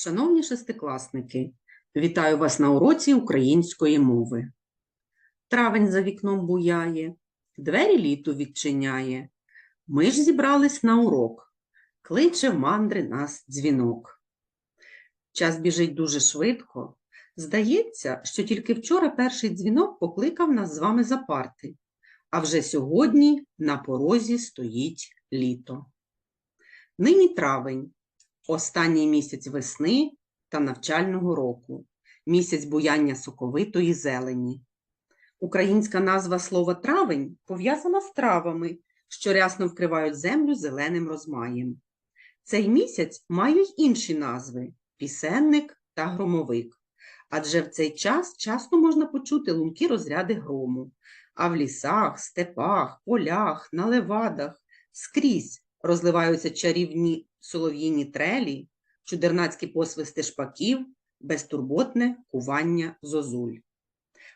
Шановні шестикласники, вітаю вас на уроці української мови. Травень за вікном буяє, двері літу відчиняє. Ми ж зібрались на урок, кличе в мандри нас дзвінок. Час біжить дуже швидко. Здається, що тільки вчора перший дзвінок покликав нас з вами за парти, а вже сьогодні на порозі стоїть літо. Нині травень, останній місяць весни та навчального року, місяць буяння соковитої зелені. Українська назва слова травень пов'язана з травами, що рясно вкривають землю зеленим розмаєм. Цей місяць має й інші назви пісенник та громовик. Адже в цей час часто можна почути лункі розряди грому, а в лісах, степах, полях, на левадах скрізь розливаються чарівні солов'їні трелі, чудернацькі посвисти шпаків, безтурботне кування зозуль.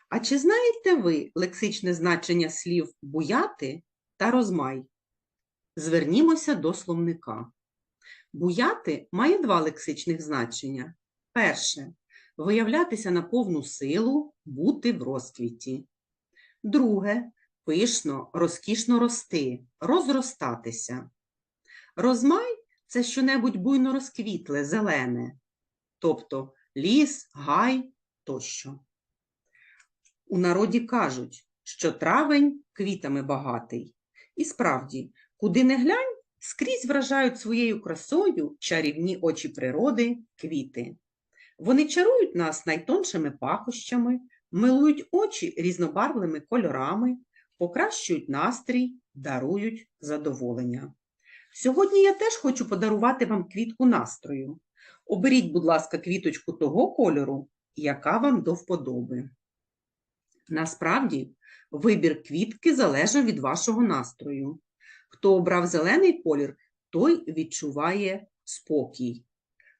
А чи знаєте ви лексичне значення слів буяти та розмай? Звернімося до словника. Буяти має два лексичних значення. Перше виявлятися на повну силу, бути в розквіті. Друге пишно, розкішно рости, розростатися. Розмай це щонебудь буйно розквітле, зелене, тобто ліс, гай тощо. У народі кажуть, що травень квітами багатий. І справді, куди не глянь, скрізь вражають своєю красою чарівні очі природи квіти. Вони чарують нас найтоншими пахощами, милують очі різнобарвними кольорами, покращують настрій, дарують задоволення. Сьогодні я теж хочу подарувати вам квітку настрою. Оберіть, будь ласка, квіточку того кольору, яка вам до вподоби. Насправді, вибір квітки залежав від вашого настрою. Хто обрав зелений колір, той відчуває спокій.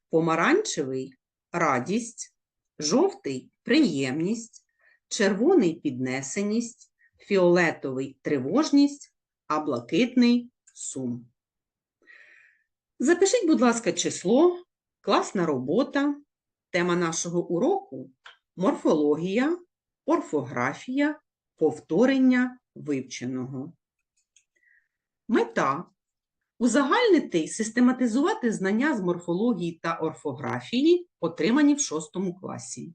Помаранчевий радість, жовтий приємність, червоний піднесеність, фіолетовий тривожність, а блакитний сум. Запишіть, будь ласка, число, класна робота. Тема нашого уроку морфологія, орфографія, повторення вивченого. Мета узагальнити й систематизувати знання з морфології та орфографії, отримані в 6 класі.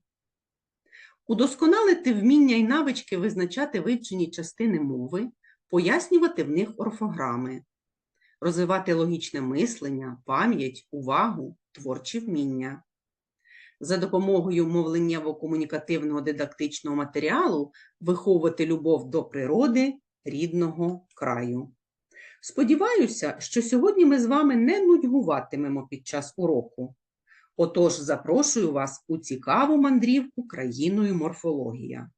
Удосконалити вміння й навички визначати вивчені частини мови, пояснювати в них орфограми, розвивати логічне мислення, пам'ять, увагу, творчі вміння. За допомогою мовленнєво-комунікативного дидактичного матеріалу виховувати любов до природи рідного краю. Сподіваюся, що сьогодні ми з вами не нудьгуватимемо під час уроку. Отож, запрошую вас у цікаву мандрівку країною морфологія.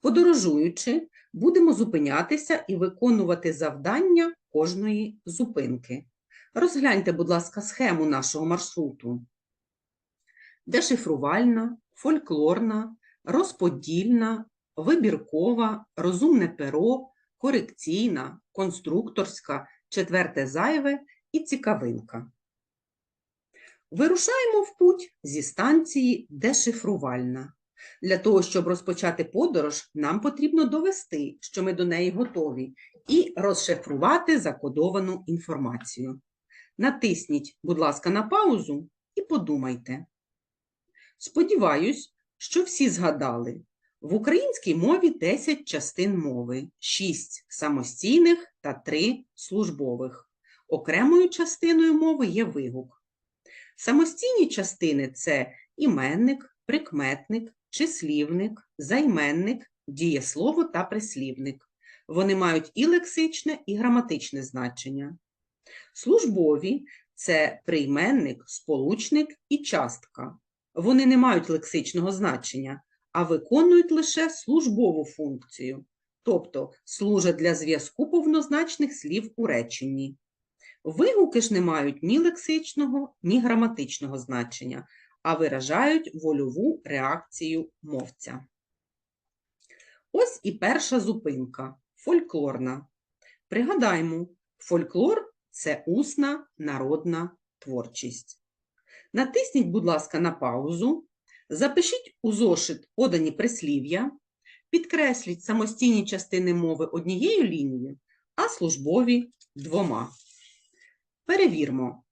Подорожуючи, будемо зупинятися і виконувати завдання кожної зупинки. Розгляньте, будь ласка, схему нашого маршруту. Дешифрувальна, фольклорна, розподільна, вибіркова, розумне перо, корекційна, конструкторська, четверте зайве і цікавинка. Вирушаємо в путь зі станції дешифрувальна. Для того, щоб розпочати подорож, нам потрібно довести, що ми до неї готові, і розшифрувати закодовану інформацію. Натисніть, будь ласка, на паузу і подумайте. Сподіваюсь, що всі згадали, в українській мові 10 частин мови, 6 самостійних та 3 службових. Окремою частиною мови є вигук. Самостійні частини це іменник, прикметник, числівник, займенник, дієслово та прислівник. Вони мають і лексичне, і граматичне значення. Службові це прийменник, сполучник і частка. Вони не мають лексичного значення, а виконують лише службову функцію, тобто служать для зв'язку повнозначних слів у реченні. Вигуки ж не мають ні лексичного, ні граматичного значення, а виражають вольову реакцію мовця. Ось і перша зупинка фольклорна. Пригадаймо, фольклор це усна народна творчість. Натисніть, будь ласка, на паузу, запишіть у зошит подані прислів'я, підкресліть самостійні частини мови однією лінією, а службові двома. Перевірмо.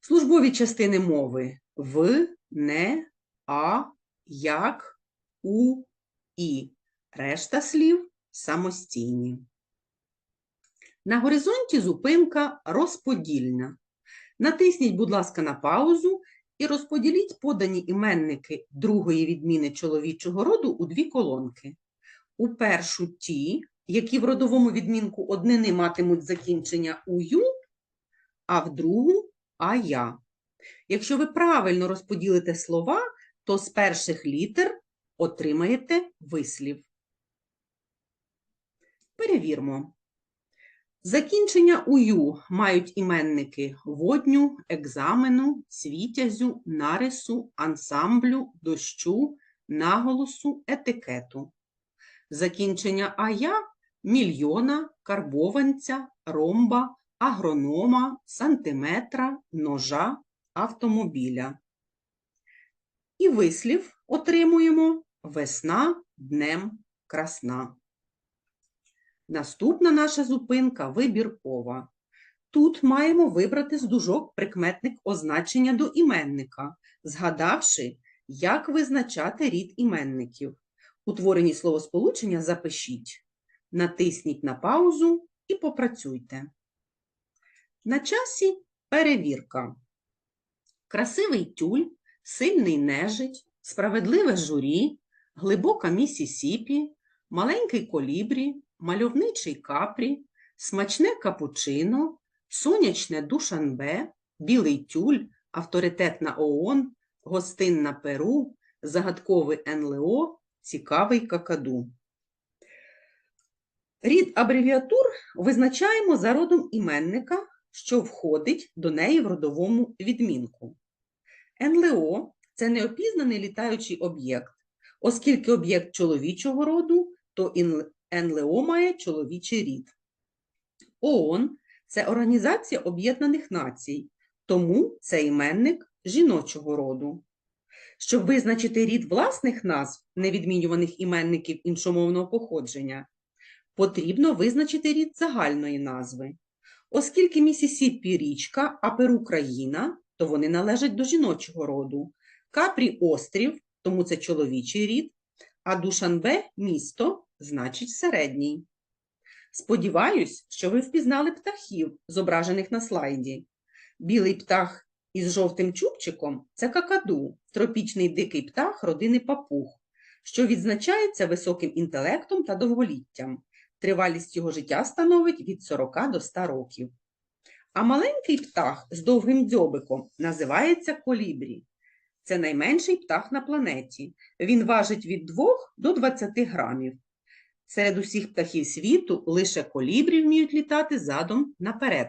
Службові частини мови в, не, а, як, у, і. Решта слів самостійні. На горизонті зупинка розподільна. Натисніть, будь ласка, на паузу і розподіліть подані іменники другої відміни чоловічого роду у дві колонки. У першу ті, які в родовому відмінку однини матимуть закінчення ую, а в другу ая. Якщо ви правильно розподілите слова, то з перших літер отримаєте вислів. Перевірмо. Закінчення ую мають іменники водню, екзамену, світязю, нарису, ансамблю, дощу, наголосу, етикету. Закінчення ая мільйона, карбованця, ромба, агронома, сантиметра, ножа, автомобіля. І вислів отримуємо весна днем красна. Наступна наша зупинка вибіркова. Тут маємо вибрати з дужок прикметник означення до іменника, згадавши, як визначати рід іменників. Утворені словосполучення запишіть, натисніть на паузу і попрацюйте. На часі перевірка. Красивий тюль, сильний нежить, справедливе журі, глибока місісіпі, маленький колібрі, мальовничий капрі, смачне капучино, сонячне душанбе, білий тюль, авторитетна ООН, гостинна Перу, загадковий НЛО, цікавий какаду. Рід абревіатур визначаємо за родом іменника, що входить до неї в родовому відмінку. НЛО це неопізнаний літаючий об'єкт. Оскільки об'єкт чоловічого роду, то НЛО має чоловічий рід. ООН це Організація Об'єднаних Націй, тому це іменник жіночого роду. Щоб визначити рід власних назв невідмінюваних іменників іншомовного походження, потрібно визначити рід загальної назви. Оскільки Місісіпі річка, а Перу країна, то вони належать до жіночого роду. Капрі острів, тому це чоловічий рід, а Душанбе місто, значить середній. Сподіваюсь, що ви впізнали птахів, зображених на слайді. Білий птах із жовтим чубчиком це какаду, тропічний дикий птах родини папуг, що відзначається високим інтелектом та довголіттям. Тривалість його життя становить від 40 до 100 років. А маленький птах з довгим дзьобиком називається колібрі. Це найменший птах на планеті. Він важить від 2 до 20 грамів. Серед усіх птахів світу лише колібрі вміють літати задом наперед.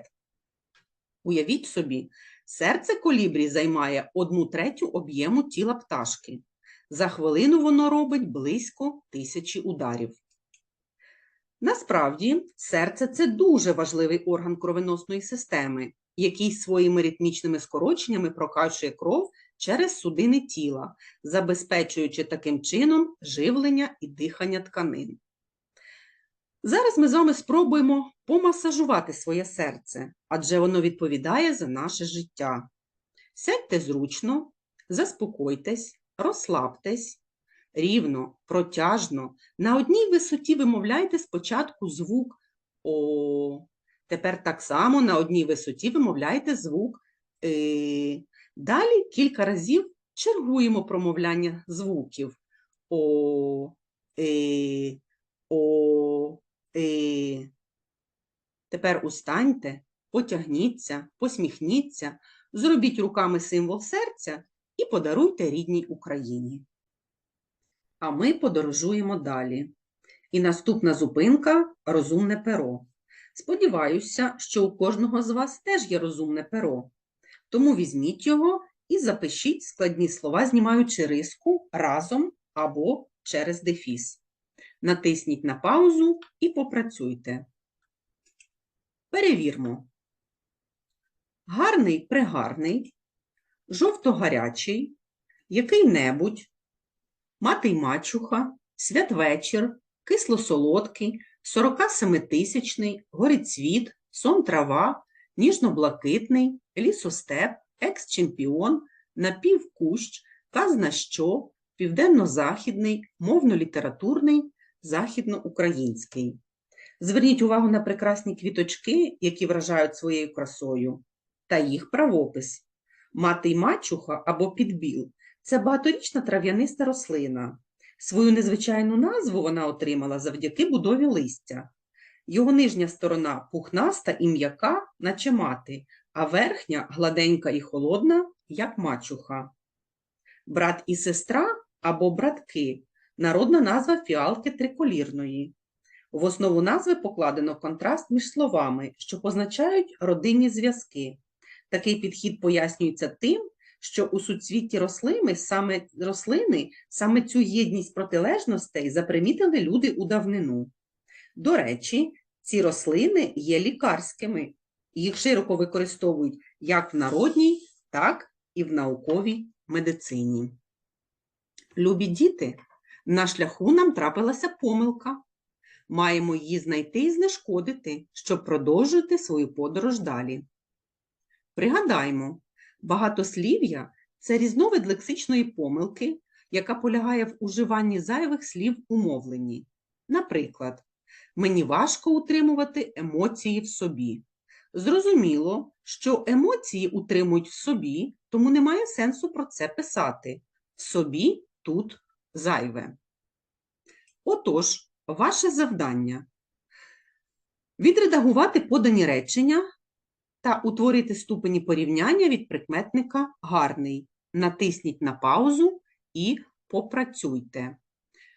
Уявіть собі, серце колібрі займає одну третю об'єму тіла пташки. За хвилину воно робить близько тисячі ударів. Насправді, серце це дуже важливий орган кровоносної системи, який своїми ритмічними скороченнями прокачує кров через судини тіла, забезпечуючи таким чином живлення і дихання тканин. Зараз ми з вами спробуємо помасажувати своє серце, адже воно відповідає за наше життя. Сядьте зручно, заспокойтесь, розслабтесь, рівно, протяжно. На одній висоті вимовляйте спочатку звук О. Тепер так само на одній висоті вимовляйте звук Е. Далі кілька разів чергуємо промовляння звуків О, Е, О, Е. Тепер устаньте, потягніться, посміхніться, зробіть руками символ серця і подаруйте рідній Україні. А ми подорожуємо далі. І наступна зупинка розумне перо. Сподіваюся, що у кожного з вас теж є розумне перо. Тому візьміть його і запишіть складні слова, знімаючи риску разом або через дефіс. Натисніть на паузу і попрацюйте. Перевірмо. Гарний пригарний, жовто-гарячий, який-небудь, мати й мачуха, святвечір, кисло-солодкий, 47-тисячний, горицвіт, сон трава, ніжно-блакитний, лісостеп, екс-чемпіон, напівкущ, казна що, південно-західний, мовно-літературний, західноукраїнський. Зверніть увагу на прекрасні квіточки, які вражають своєю красою, та їх правопис. Мати й мачуха або підбіл це багаторічна трав'яниста рослина. Свою незвичайну назву вона отримала завдяки будові листя. Його нижня сторона пухнаста і м'яка, наче мати, а верхня гладенька і холодна, як мачуха. Брат і сестра або братки народна назва фіалки триколірної. В основу назви покладено контраст між словами, що позначають родинні зв'язки. Такий підхід пояснюється тим, що у суцвітті рослини саме, рослини саме цю єдність протилежностей запримітили люди у давнину. До речі, ці рослини є лікарськими, їх широко використовують як в народній, так і в науковій медицині. Любі діти, на шляху нам трапилася помилка. Маємо її знайти і знешкодити, щоб продовжувати свою подорож далі. Пригадаймо, багатослів'я це різновид лексичної помилки, яка полягає в уживанні зайвих слів у мовленні. Наприклад, мені важко утримувати емоції в собі. Зрозуміло, що емоції утримують в собі, тому немає сенсу про це писати. В собі тут зайве. Отож, ваше завдання відредагувати подані речення та утворити ступені порівняння від прикметника гарний. Натисніть на паузу і попрацюйте.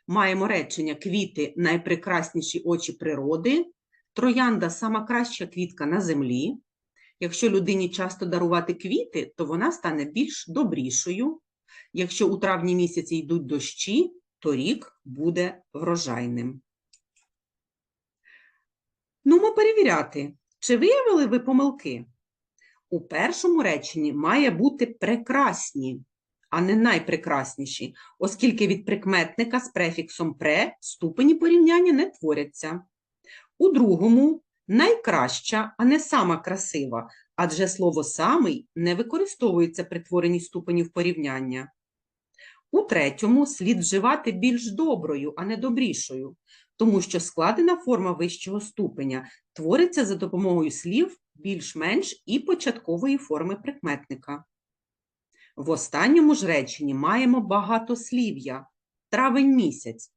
Маємо речення квіти найпрекрасніші очі природи, троянда сама краща квітка на землі. Якщо людині часто дарувати квіти, то вона стане більш добрішою. Якщо у травні місяці йдуть дощі, то рік буде врожайним. Ну, ми перевіряти, чи виявили ви помилки? У першому реченні має бути прекрасні, а не найпрекрасніші, оскільки від прикметника з префіксом пре ступені порівняння не творяться. У другому найкраща, а не сама красива, адже слово самий не використовується при творенні ступенів порівняння. У третьому слід вживати більш доброю, а не добрішою, тому що складена форма вищого ступеня твориться за допомогою слів більш-менш і початкової форми прикметника. В останньому ж реченні маємо багатослів'я травень місяць.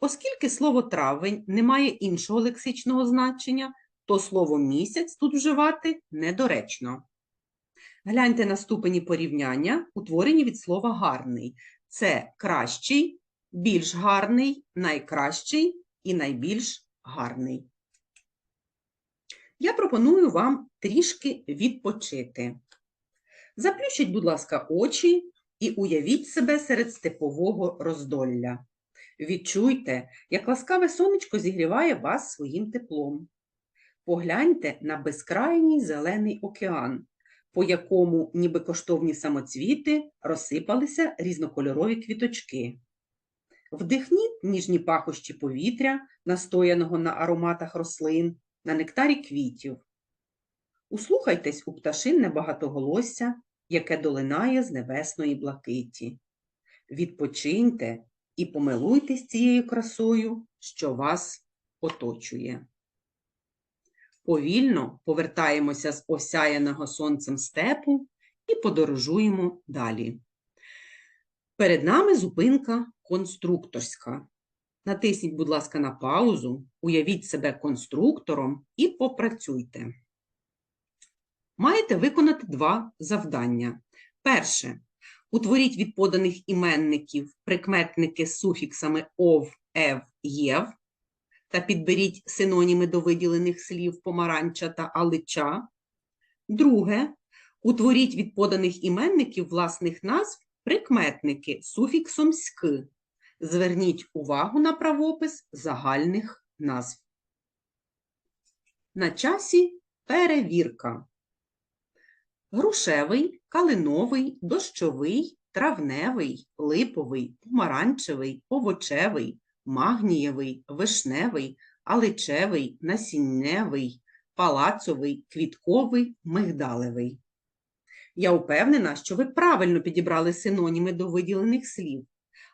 Оскільки слово травень не має іншого лексичного значення, то слово місяць тут вживати недоречно. Гляньте на ступені порівняння, утворені від слова гарний. Це кращий, більш гарний, найкращий і найбільш гарний. Я пропоную вам трішки відпочити. Заплющіть, будь ласка, очі і уявіть себе серед степового роздолля. Відчуйте, як ласкаве сонечко зігріває вас своїм теплом. Погляньте на безкрайній зелений океан, по якому, ніби коштовні самоцвіти, розсипалися різнокольорові квіточки. Вдихніть ніжні пахощі повітря, настояного на ароматах рослин, на нектарі квітів. Услухайтесь у пташинне багатоголосся, яке долинає з небесної блакиті. Відпочиньте і помилуйтесь цією красою, що вас оточує. Повільно повертаємося з осяяного сонцем степу і подорожуємо далі. Перед нами зупинка конструкторська. Натисніть, будь ласка, на паузу, уявіть себе конструктором і попрацюйте. Маєте виконати два завдання. Перше. Утворіть від поданих іменників прикметники з суфіксами ов, ев, єв та підберіть синоніми до виділених слів помаранча та алича. Друге. Утворіть від поданих іменників власних назв прикметники суфіксом ськ. Зверніть увагу на правопис загальних назв. На часі перевірка. грушевий, калиновий, дощовий, травневий, липовий, помаранчевий, овочевий, магнієвий, вишневий, аличевий, насінневий, палацовий, квітковий, мигдалевий. Я впевнена, що ви правильно підібрали синоніми до виділених слів,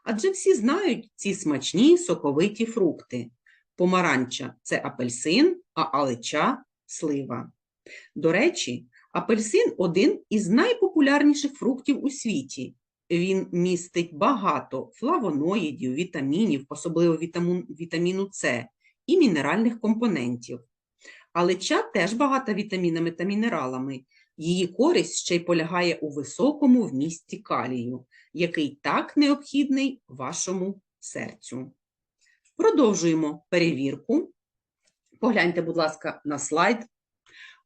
адже всі знають ці смачні соковиті фрукти. Помаранча це апельсин, а алеча слива. До речі, апельсин один із найпопулярніших фруктів у світі. Він містить багато флавоноїдів, вітамінів, особливо вітаміну С і мінеральних компонентів. Алеча теж багата вітамінами та мінералами. Її користь ще й полягає у високому вмісті калію, який так необхідний вашому серцю. Продовжуємо перевірку. Погляньте, будь ласка, на слайд.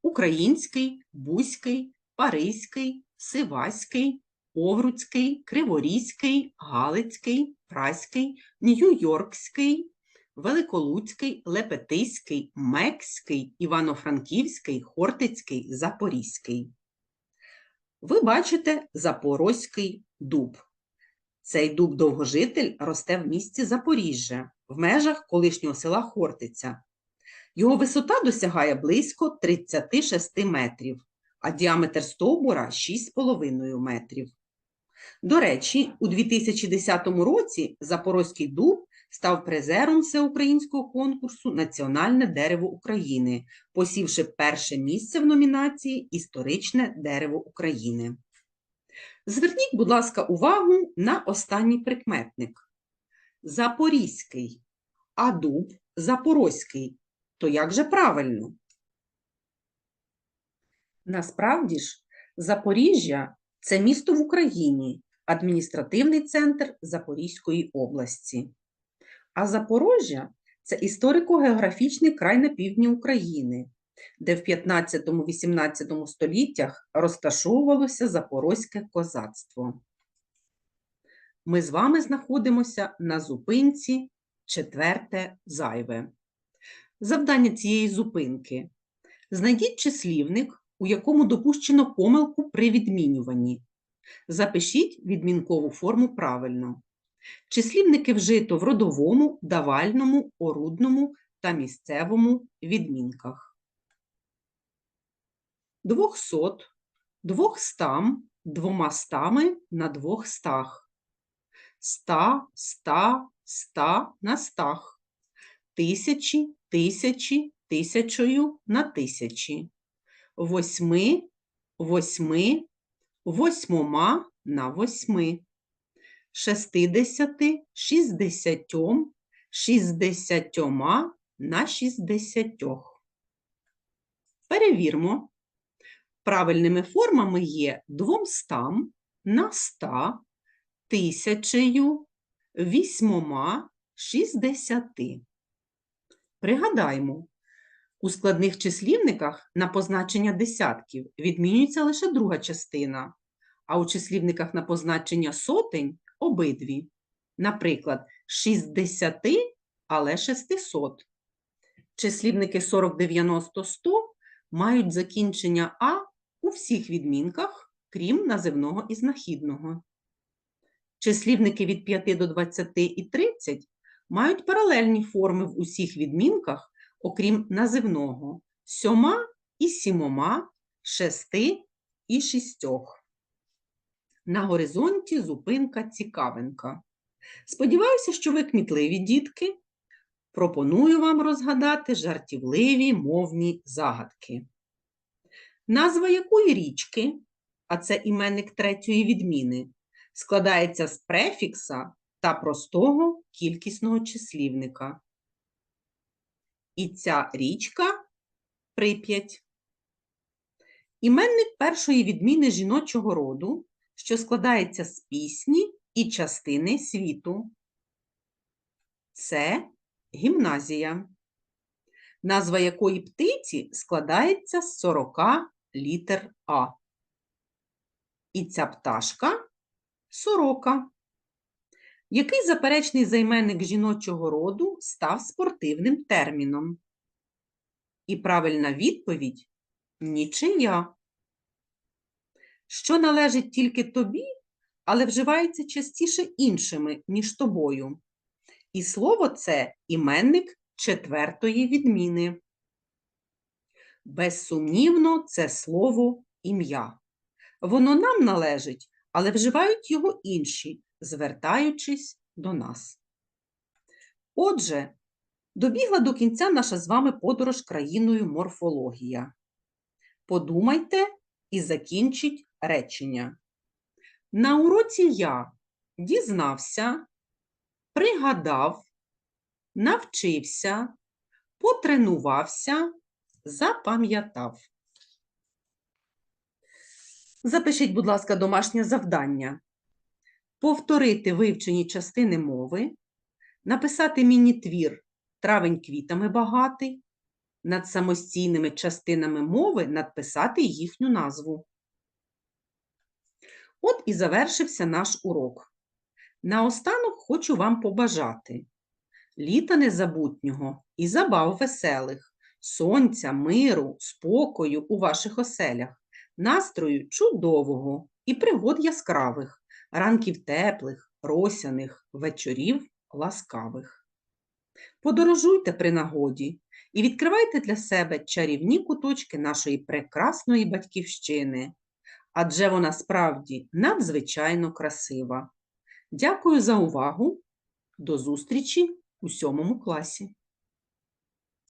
Український, Бузький, Паризький, Сиваський, Овруцький, Криворізький, Галицький, Праський, Нью-Йоркський, Великолуцький, Лепетиський, Мекський, Івано-Франківський, Хортицький, Запорізький. Ви бачите Запорозький дуб. Цей дуб-довгожитель росте в місті Запоріжжя, в межах колишнього села Хортиця. Його висота досягає близько 36 метрів, а діаметр стовбура 6,5 метрів. До речі, у 2010 році Запорозький дуб став призером всеукраїнського конкурсу Національне дерево України, посівши перше місце в номінації Історичне дерево України. Зверніть, будь ласка, увагу на останній прикметник. Запорізький, а дуб Запорозький. То як же правильно? Насправді ж, Запоріжжя це місто в Україні, адміністративний центр Запорізької області. А Запорожжя це історико-географічний край на півдні України, де в 15-18 століттях розташовувалося Запорозьке козацтво. Ми з вами знаходимося на зупинці четверте зайве. Завдання цієї зупинки. Знайдіть числівник, у якому допущено помилку при відмінюванні. Запишіть відмінкову форму правильно. Числівники вжито в родовому, давальному, орудному та місцевому відмінках. Двохсот, двохстам, двомастами на двох стах. Ста, ста, ста на стах. Тисячі, тисячі, тисячою на тисячі. Восьми, восьми, восьмома на восьми шестидесяти, шістдесятьом, шістдесятьома на шістдесятьох. Перевірмо. Правильними формами є двомстам, на ста, тисячею, вісьмома, шістдесяти. Пригадаймо, у складних числівниках на позначення десятків відмінюється лише друга частина, а у числівниках на позначення сотень обидві. Наприклад, 60, але 600. Числівники 40, 90, 100 мають закінчення А у всіх відмінках, крім називного і знахідного. Числівники від 5 до 20 і 30 мають паралельні форми в усіх відмінках, окрім називного сьома і сімома, шести і шістьох. На горизонті зупинка цікавинка. Сподіваюся, що ви кмітливі дітки. Пропоную вам розгадати жартівливі мовні загадки. Назва якої річки, а це іменник третьої відміни, складається з префікса та простого кількісного числівника. І ця річка Прип'ять. Іменник першої відміни жіночого роду що складається з пісні і частини світу. Це гімназія, назва якої птиці складається з 40 літер А. І ця пташка сорока. Який заперечний займенник жіночого роду став спортивним терміном? І правильна відповідь нічия. що належить тільки тобі, але вживається частіше іншими, ніж тобою. І слово це іменник четвертої відміни. Безсумнівно, це слово ім'я. Воно нам належить, але вживають його інші, звертаючись до нас. Отже, добігла до кінця наша з вами подорож країною морфологія. Подумайте і закінчіть речення. На уроці я дізнався, пригадав, навчився, потренувався, запам'ятав. Запишіть, будь ласка, домашнє завдання. Повторити вивчені частини мови, написати міні-твір «Травень квітами багатий», над самостійними частинами мови надписати їхню назву. От і завершився наш урок. Наостанок хочу вам побажати літа незабутнього і забав веселих, сонця, миру, спокою у ваших оселях, настрою чудового і пригод яскравих, ранків теплих, росяних, вечорів ласкавих. Подорожуйте при нагоді і відкривайте для себе чарівні куточки нашої прекрасної батьківщини, адже вона справді надзвичайно красива. Дякую за увагу. До зустрічі у сьомому класі.